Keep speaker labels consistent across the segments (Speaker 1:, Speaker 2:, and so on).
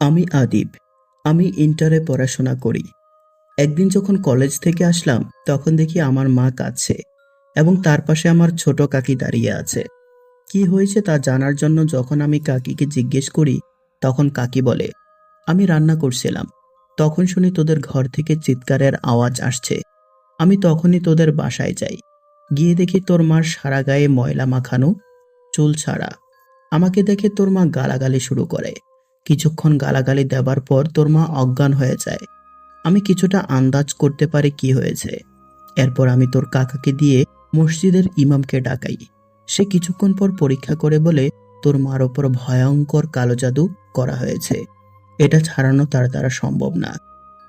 Speaker 1: আমি আদিব। আমি ইন্টারে পড়াশোনা করি। একদিন যখন কলেজ থেকে আসলাম, তখন দেখি আমার মা কাঁদছে এবং তার পাশে আমার ছোট কাকি দাঁড়িয়ে আছে। কি হয়েছে তা জানার জন্য যখন আমি কাকিকে জিজ্ঞেস করি, তখন কাকি বলে, আমি রান্না করছিলাম। তখন শুনি তোদের ঘর থেকে চিৎকারের আওয়াজ আসছে। আমি তখনই তোদের বাসায় যাই। গিয়ে দেখি তোর মার সারা গায়ে ময়লা মাখানো চুল ছাড়া। আমাকে দেখে তোর মা গালাগালি শুরু করে। কিছুক্ষণ গালাগালি দেবার পর তোর মা অজ্ঞান হয়ে যায়। আমি কিছুটা আন্দাজ করতে পারি কি হয়েছে। এরপর আমি তোর কাকাকে দিয়ে মসজিদের ইমামকে ডাকাই। সে কিছুক্ষণ পর পরীক্ষা করে বলে তোর মার ওপর ভয়ঙ্কর কালো জাদু করা হয়েছে। এটা ছাড়ানো তার দ্বারা সম্ভব না।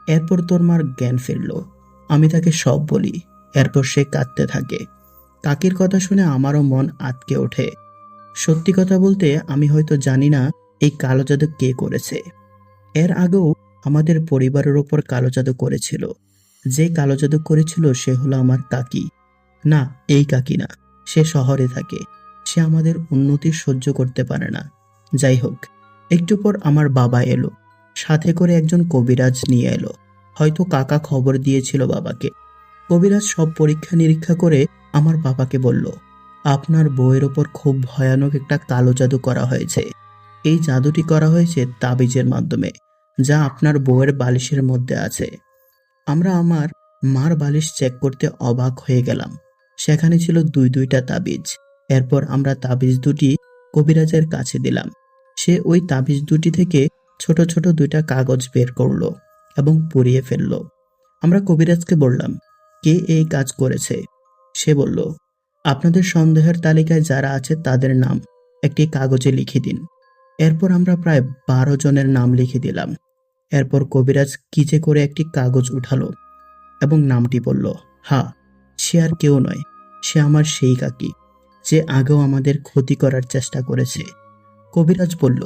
Speaker 1: এরপর তোর মার জ্ঞান ফিরল। আমি তাকে সব বলি। এরপর সে কাঁদতে থাকে। কাকির কথা শুনে আমারও মন আটকে ওঠে। সত্যি কথা বলতে আমি হয়তো জানি না এই কালো জাদু কে করেছে। এর আগেও আমাদের পরিবারের ওপর কালো জাদু করেছিল। যে কালো জাদু করেছিল সে হলো আমার কাকি। না, এই কাকি না, সে শহরে থাকে। সে আমাদের উন্নতি সহ্য করতে পারে না। যাই হোক, একটু পর আমার বাবা এলো। সাথে করে একজন কবিরাজ নিয়ে এলো। হয়তো কাকা খবর দিয়েছিল বাবাকে। কবিরাজ সব পরীক্ষা নিরীক্ষা করে আমার বাবাকে বলল আপনার বইয়ের ওপর খুব ভয়ানক একটা কালো জাদু করা হয়েছে। এই জাদুটি করা হয়েছে তাবিজের মাধ্যমে, যা আপনার বউয়ের বালিশের মধ্যে আছে। আমরা আমার মার বালিশ চেক করতে অবাক হয়ে গেলাম। সেখানে ছিল দুই দুইটা তাবিজ। এরপর আমরা তাবিজ দুটি কবিরাজের কাছে দিলাম। সে ওই তাবিজ দুটি থেকে ছোট ছোট দুইটা কাগজ বের করল এবং পুড়িয়ে ফেলল। আমরা কবিরাজকে বললাম, কে এই কাজ করেছে? সে বলল আপনাদের সন্দেহের তালিকায় যারা আছে তাদের নাম একটি কাগজে লিখে দিন। এরপর আমরা প্রায় বারো জনের নাম লিখে দিলাম। এরপর কবিরাজ কিচে করে একটি কাগজ উঠালো এবং নামটি বলল, হা, সে আর কেউ নয়, সে আমার সেই কাকি, যে আগেও আমাদের ক্ষতি করার চেষ্টা করেছে। কবিরাজ বলল,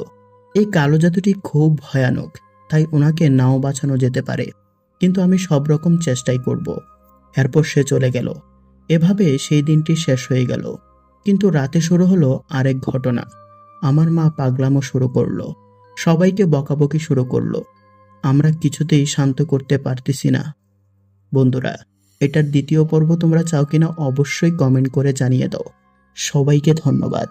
Speaker 1: এই কালো জাদুটি খুব ভয়ানক, তাই ওনাকে নাও বাঁচানো যেতে পারে, কিন্তু আমি সব রকম চেষ্টাই করব। এরপর সে চলে গেল। এভাবে সেই দিনটি শেষ হয়ে গেল। কিন্তু রাতে শুরু হলো আরেক ঘটনা। আমার মা পাগলামো শুরু করল। সবাইকে বকাবকি শুরু করল। আমরা কিছুতেই শান্ত করতে পারতেছি না। বন্ধুরা, এটার দ্বিতীয় পর্ব তোমরা চাও কিনা অবশ্যই কমেন্ট করে জানিয়ে দাও। সবাইকে ধন্যবাদ।